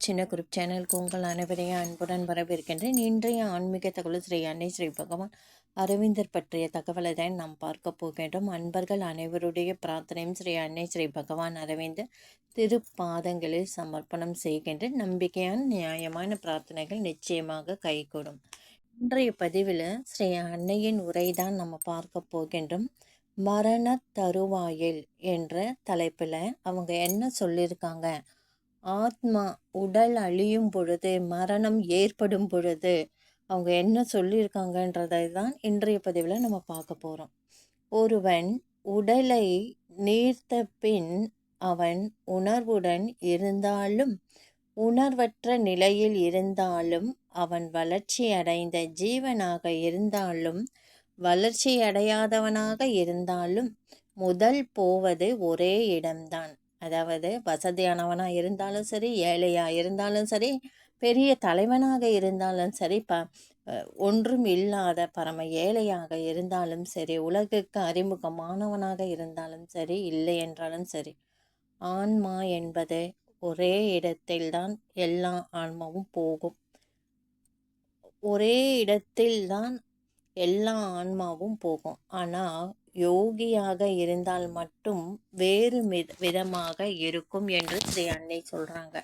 சின்ன குரூப் சேனலுக்கு உங்கள் அனைவரையும் அன்புடன் வரவேற்கின்றேன். இன்றைய ஆன்மீக தகவல் ஸ்ரீ அன்னை ஸ்ரீ பகவான் அரவிந்தர் பற்றிய தகவலை தான் நாம் பார்க்க போகின்றோம். அன்பர்கள் அனைவருடைய பிரார்த்தனையும் ஸ்ரீ அன்னை ஸ்ரீ பகவான் அரவிந்தர் திருப்பாதங்களில் சமர்ப்பணம் செய்கின்ற நம்பிக்கையான நியாயமான பிரார்த்தனைகள் நிச்சயமாக கைகூடும். இன்றைய பதிவில் ஸ்ரீ அன்னையின் உரை தான் நம்ம பார்க்க போகின்றோம். மரண தருவாயில் என்ற தலைப்பில் அவங்க என்ன சொல்லியிருக்காங்க? ஆத்மா உடல் அழியும் பொழுது மரணம் ஏற்படும் பொழுது அவங்க என்ன சொல்லியிருக்காங்கன்றதை தான் இன்றைய பதிவில் நம்ம பார்க்க போகிறோம் ஒருவன் உடலை நீர்த்த பின் அவன் உணர்வுடன் இருந்தாலும் உணர்வற்ற நிலையில் இருந்தாலும் அவன் வளர்ச்சி அடைந்த ஜீவனாக இருந்தாலும் வளர்ச்சி அடையாதவனாக இருந்தாலும் முதல் போவது ஒரே இடம்தான். அதாவது வசதியானவனாக இருந்தாலும் சரி ஏழையாக இருந்தாலும் சரி பெரிய தலைவனாக இருந்தாலும் சரி ப ஒன்றும் இல்லாத பரம ஏழையாக இருந்தாலும் சரி உலகுக்கு அறிமுகமானவனாக இருந்தாலும் சரி இல்லை என்றாலும் சரி ஆன்மா என்பது ஒரே இடத்தில்தான் எல்லா ஆன்மாவும் போகும். ஒரே இடத்தில்தான் எல்லா ஆன்மாவும் போகும். ஆனால் யோகியாக இருந்தால் மட்டும் வேறு விதமாக இருக்கும் என்று ஸ்ரீ அன்னை சொல்கிறாங்க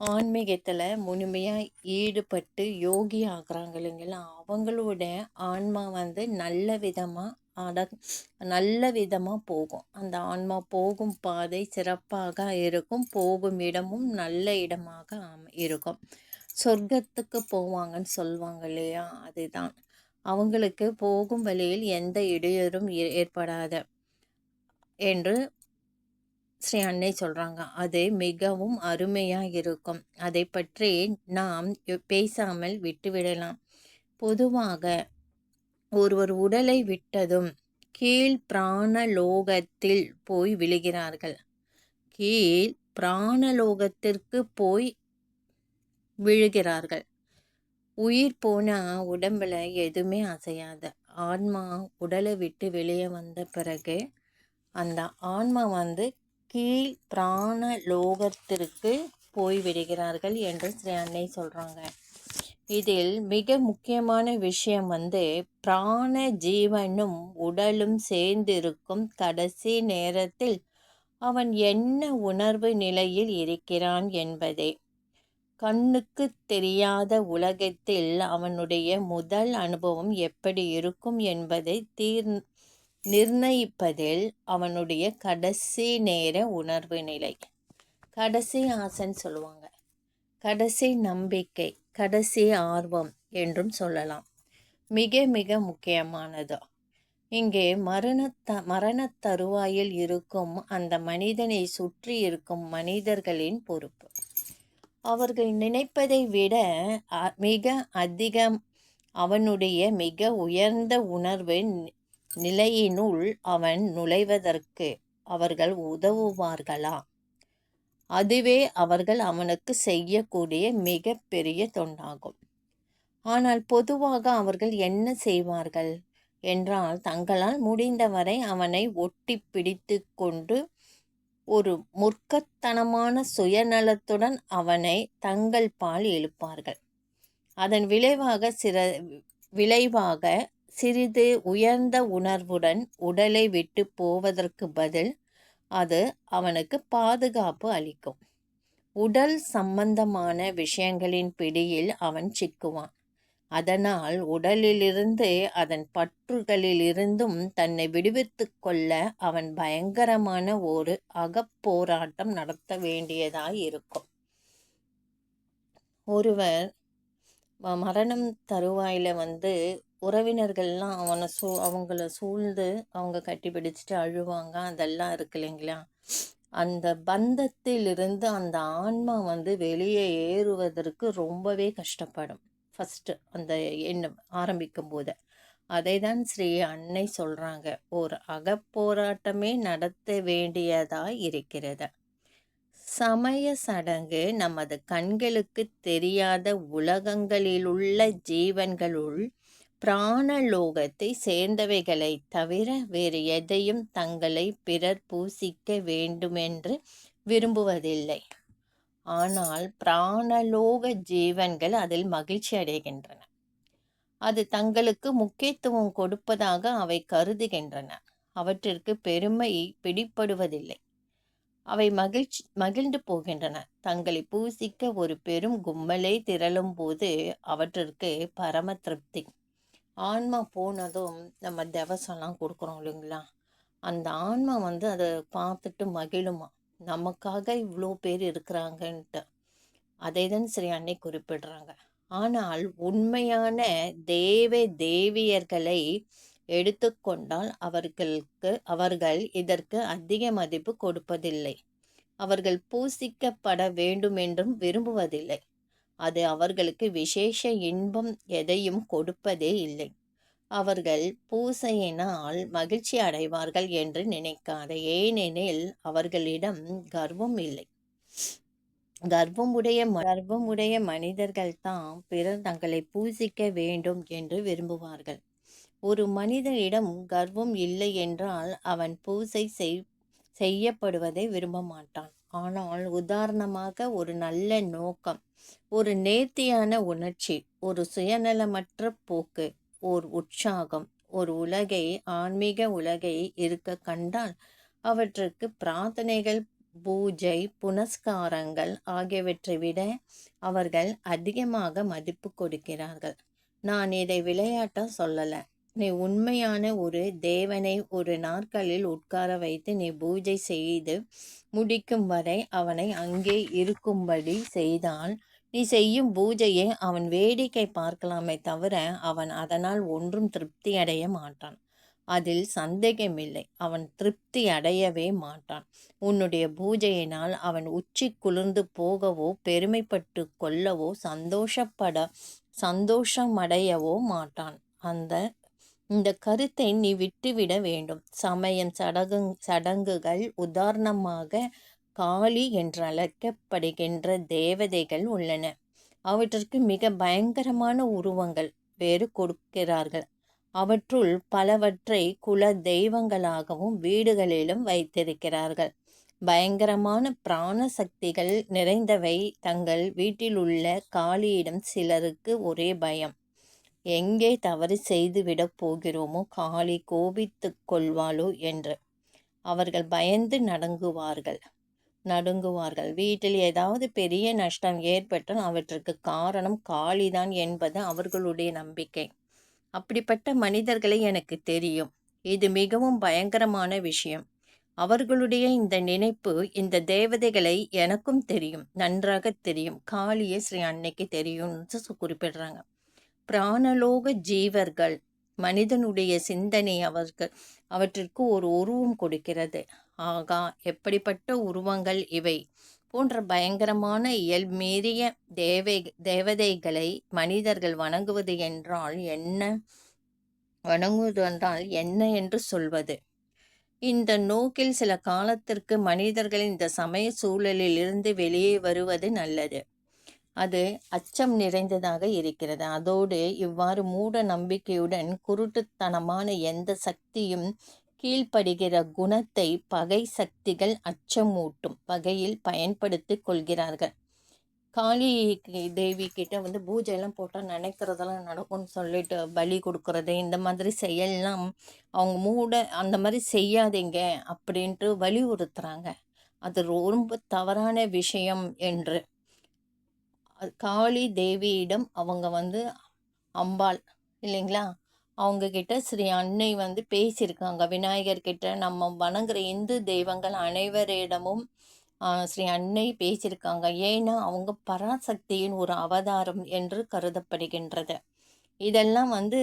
ஆன்மீகத்தில் முழுமையாக ஈடுபட்டு யோகி ஆகிறாங்க இல்லைங்களா அவங்களோட ஆன்மா வந்து நல்ல விதமாக அட நல்ல விதமாக போகும். அந்த ஆன்மா போகும் பாதை சிறப்பாக இருக்கும் போகும் இடமும் நல்ல இடமாக இருக்கும். சொர்க்கத்துக்கு போவாங்கன்னு சொல்லுவாங்க இல்லையா அதுதான். அவங்களுக்கு போகும் வழியில் எந்த இடையூறும் ஏற்படாத என்று ஸ்ரீ அன்னை சொல்கிறாங்க அது மிகவும் அருமையாக இருக்கும் அதை பற்றி நாம் பேசாமல் விட்டுவிடலாம். பொதுவாக ஒருவர் உடலை விட்டதும் கீழ் பிராணலோகத்தில் போய் விழுகிறார்கள். கீழ் பிராணலோகத்திற்கு போய் விழுகிறார்கள். உயிர் போனால் உடம்பில் எதுவுமே அசையாது. ஆன்மா உடலை விட்டு வெளியே வந்த பிறகு அந்த ஆன்மா வந்து கீழ் பிராண லோகத்திற்கு போய்விடுகிறார்கள் என்று ஸ்ரீ அன்னை சொல்கிறாங்க இதில் மிக முக்கியமான விஷயம் வந்து பிராண ஜீவனும் உடலும் சேர்ந்திருக்கும் கடைசி நேரத்தில் அவன் என்ன உணர்வு நிலையில் இருக்கிறான் என்பதே. கண்ணுக்கு தெரியாத உலகத்தில் அவனுடைய முதல் அனுபவம் எப்படி இருக்கும் என்பதை தீர் நிர்ணயிப்பதில் அவனுடைய கடைசி நேர உணர்வு நிலை. கடைசி ஆசைன்னு சொல்லுவாங்க. கடைசி நம்பிக்கை கடைசி ஆர்வம் என்றும் சொல்லலாம். மிக மிக முக்கியமானது. இங்கே மரணத்த மரணத் தருவாயில் இருக்கும் அந்த மனிதனை சுற்றி இருக்கும் மனிதர்களின் பொறுப்பு. அவர்கள் நினைப்பதை விட மிக அதிகம் அவனுடைய மிக உயர்ந்த உணர்வு நிலையினுள் அவன் நுழைவதற்கு அவர்கள் உதவுவார்களா? அதுவே அவர்கள் அவனுக்கு செய்யக்கூடிய மிக பெரிய தொண்டாகும். ஆனால் பொதுவாக அவர்கள் என்ன செய்வார்கள்? என்றால் தங்களால் முடிந்தவரை அவனை ஒட்டி பிடித்து கொண்டு ஒரு முற்கத்தனமான சுயநலத்துடன் அவனை தங்கள் பால் எழுப்பார்கள் அதன் விளைவாக சிற விளைவாக சிறிது உயர்ந்த உணர்வுடன் உடலை விட்டு போவதற்கு பதில் அது அவனுக்கு பாதுகாப்பு அளிக்கும். உடல் சம்பந்தமான விஷயங்களின் பிடியில் அவன் சிக்குவான். அதனால் உடலிலிருந்து அதன் பற்றுகளிலிருந்தும் தன்னை விடுவித்து கொள்ள அவன் பயங்கரமான ஒரு அகப்போராட்டம் நடத்த வேண்டியதாய் இருக்கும். ஒருவர் மரணம் தருவாயில் வந்து உறவினர்கள்லாம் அவனை சூ அவங்கள சூழ்ந்து அவங்க கட்டி பிடிச்சிட்டு அழுவாங்க. அதெல்லாம் இருக்கு இல்லைங்களா? அந்த பந்தத்திலிருந்து அந்த ஆன்மா வந்து வெளியே ஏறுவதற்கு ரொம்பவே கஷ்டப்படும். ஃபஸ்ட்டு அந்த எண்ணம் ஆரம்பிக்கும் போது அதை தான் ஸ்ரீ அன்னை சொல்கிறாங்க ஒரு அகப்போராட்டமே நடத்த வேண்டியதாக இருக்கிறது. சமய சடங்கு நமது கண்களுக்கு தெரியாத உலகங்களிலுள்ள ஜீவன்களுள் பிராணலோகத்தை சேர்ந்தவைகளை தவிர வேறு எதையும் தங்களை பிறர் பூசிக்க வேண்டுமென்று விரும்புவதில்லை. ஆனால் பிராணலோக ஜீவன்கள் அதில் மகிழ்ச்சி அடைகின்றன. அது தங்களுக்கு முக்கியத்துவம் கொடுப்பதாக அவை கருதுகின்றன. அவற்றிற்கு பெருமை பிடிப்படுவதில்லை. அவை மகிழ்ச்சி மகிழ்ந்து போகின்றன. தங்களை பூசிக்க ஒரு பெரும் கும்மலே திரளும் போது அவற்றிற்கு பரம திருப்தி. ஆன்மா போனதும் நம்ம தவசம்லாம் கொடுக்குறோம் இல்லைங்களா? அந்த ஆன்மா வந்து அதை பார்த்துட்டு மகிழுமா? நமக்காக இவ்வளோ பேர் இருக்கிறாங்கன்ட்டு. அதை தான் சரி அன்னை குறிப்பிடுறாங்க. ஆனால் உண்மையான தேவ தேவியர்களை எடுத்துக்கொண்டால் அவர்களுக்கு அவர்கள் இதற்கு அதிக மதிப்பு கொடுப்பதில்லை. அவர்கள் பூசிக்கப்பட வேண்டுமென்றும் விரும்புவதில்லை. அது அவர்களுக்கு விசேஷ இன்பம் எதையும் கொடுப்பதே இல்லை. அவர்கள் பூசையினால் மகிழ்ச்சி அடைவார்கள் என்று நினைக்காத ஏனெனில் அவர்களிடம் கர்வம் இல்லை. கர்வமுடைய கர்வமுடைய மனிதர்கள்தான் பிறர் தங்களை பூசிக்க வேண்டும் என்று விரும்புவார்கள். ஒரு மனிதனிடம் கர்வம் இல்லை என்றால் அவன் பூசை செய் செய்யப்படுவதை விரும்ப மாட்டான். ஆனால் உதாரணமாக ஒரு நல்ல நோக்கம் ஒரு நேர்த்தியான உணர்ச்சி ஒரு சுயநலமற்ற போக்கு ஓர் உற்சாகம் ஒரு உலகை ஆன்மீக உலகை இருக்க கண்டால் அவற்றுக்கு பிரார்த்தனைகள் பூஜை புனஸ்காரங்கள் ஆகியவற்றை விட அவர்கள் அதிகமாக மதிப்பு கொடுக்கிறார்கள். நான் இதை விளையாட்டா சொல்லலை. நீ உண்மையான ஒரு தேவனை ஒரு நாற்காலில் உட்கார வைத்து நீ பூஜை செய்து முடிக்கும் வரை அவனை அங்கே இருக்கும்படி செய்தால் நீ செய்யும் பூஜையை அவன் வேடிக்கை பார்க்கலாமே தவிர அவன் அதனால் ஒன்றும் திருப்தி அடைய மாட்டான். அதில் சந்தேகமில்லை. அவன் திருப்தி அடையவே மாட்டான். உன்னுடைய பூஜையினால் அவன் உச்சி குளிர்ந்து போகவோ பெருமைப்பட்டு கொள்ளவோ சந்தோஷப்பட சந்தோஷமடையவோ மாட்டான். அந்த இந்த கருத்தை நீ விட்டுவிட வேண்டும். சமயம் சடங்கு சடங்குகள் உதாரணமாக காளி என்று அழைக்கப்படுகின்ற தேவதைகள் உள்ளன. அவற்றிற்கு மிக பயங்கரமான உருவங்கள் வேறு கொடுக்கிறார்கள். அவற்றுள் பலவற்றை குல தெய்வங்களாகவும் வீடுகளிலும் வைத்திருக்கிறார்கள். பயங்கரமான பிராண சக்திகள் நிறைந்தவை தங்கள் வீட்டிலுள்ள காளியிடம் சிலருக்கு ஒரே பயம். எங்கே தவறு செய்துவிடப் போகிறோமோ காளி கோபித்து கொள்வாளோ என்று. அவர்கள் பயந்து நடங்குவார்கள். நடுங்குவார்கள். வீட்டில் ஏதாவது பெரிய நஷ்டம் ஏற்பட்டால் அவற்றுக்கு காரணம் காளிதான் என்பது அவர்களுடைய நம்பிக்கை. அப்படிப்பட்ட மனிதர்களை எனக்கு தெரியும். இது மிகவும் பயங்கரமான விஷயம். அவர்களுடைய இந்த நினைப்பு இந்த தேவதைகளை எனக்கும் தெரியும். நன்றாக தெரியும். காளியை ஸ்ரீ அன்னைக்கு தெரியும்னு குறிப்பிடுறாங்க. பிராணலோக ஜீவர்கள் மனிதனுடைய சிந்தனை அவர்கள் அவற்றிற்கு ஒரு உருவம் கொடுக்கிறது. ஆகா எப்படிப்பட்ட உருவங்கள் இவை? போன்ற பயங்கரமான இயல்மீறிய தேவை தேவதைகளை மனிதர்கள் வணங்குவது என்றால் என்ன? வணங்குவது என்றால் என்ன என்று சொல்வது? இந்த நோக்கில் சில காலத்திற்கு மனிதர்கள் இந்த சமய சூழலில் இருந்து வெளியே வருவது நல்லது. அது அச்சம் நிறைந்ததாக இருக்கிறது. அதோடு இவ்வாறு மூட நம்பிக்கையுடன் குருட்டுத்தனமான எந்த சக்தியும் கீழ்ப்படுகிற குணத்தை பகை சக்திகள் அச்சமூட்டும் வகையில் பயன்படுத்தி கொள்கிறார்கள். காளி தேவி கிட்ட வந்து பூஜையெல்லாம் போட்டால் நினைக்கிறதெல்லாம் நடக்கும்னு சொல்லிட்டு பலி கொடுக்கறது. இந்த மாதிரி செயல்லாம் அவங்க மூட அந்த மாதிரி செய்யாதீங்க அப்படின்ட்டு வலியுறுத்துறாங்க. அது ரொம்ப தவறான விஷயம் என்று. காளி தேவியிடம் அவங்க வந்து அம்பாள் இல்லைங்களா? அவங்க கிட்ட ஸ்ரீ அன்னை வந்து பேசியிருக்காங்க. விநாயகர் கிட்ட நம்ம வணங்குற இந்து தெய்வங்கள் அனைவரிடமும் ஸ்ரீ அன்னை பேசியிருக்காங்க. ஏன்னா அவங்க பராசக்தியின் ஒரு அவதாரம் என்று கருதப்படுகின்றது. இதெல்லாம் வந்து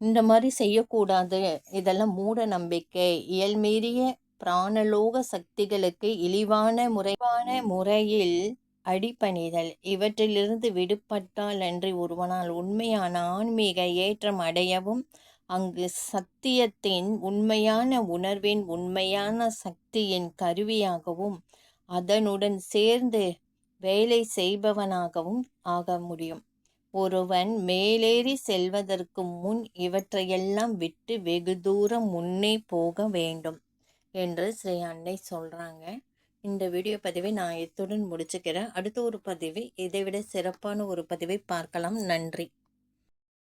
இந்த மாதிரி செய்யக்கூடாது. இதெல்லாம் மூட நம்பிக்கை. இயல்மீறிய பிராணலோக சக்திகளுக்கு இழிவான முறைவான முறையில் அடிபணிதல் இவற்றிலிருந்து விடுபட்டால் அன்றி ஒருவனால் உண்மையான ஆன்மீக ஏற்றம் அடையவும் அங்கு சத்தியத்தின் உண்மையான உணர்வின் உண்மையான சக்தியின் கருவியாகவும் அதனுடன் சேர்ந்து வேலை செய்பவனாகவும் ஆக முடியும். ஒருவன் மேலேறி செல்வதற்கு முன் இவற்றையெல்லாம் விட்டு வெகு தூரம் முன்னே போக வேண்டும் என்று ஸ்ரீ அன்னை சொல்கிறாங்க இந்த வீடியோ பதிவை நான் இத்துடன் முடிச்சுக்கிறேன். அடுத்த ஒரு பதிவு இதைவிட சிறப்பான ஒரு பதிவை பார்க்கலாம். நன்றி.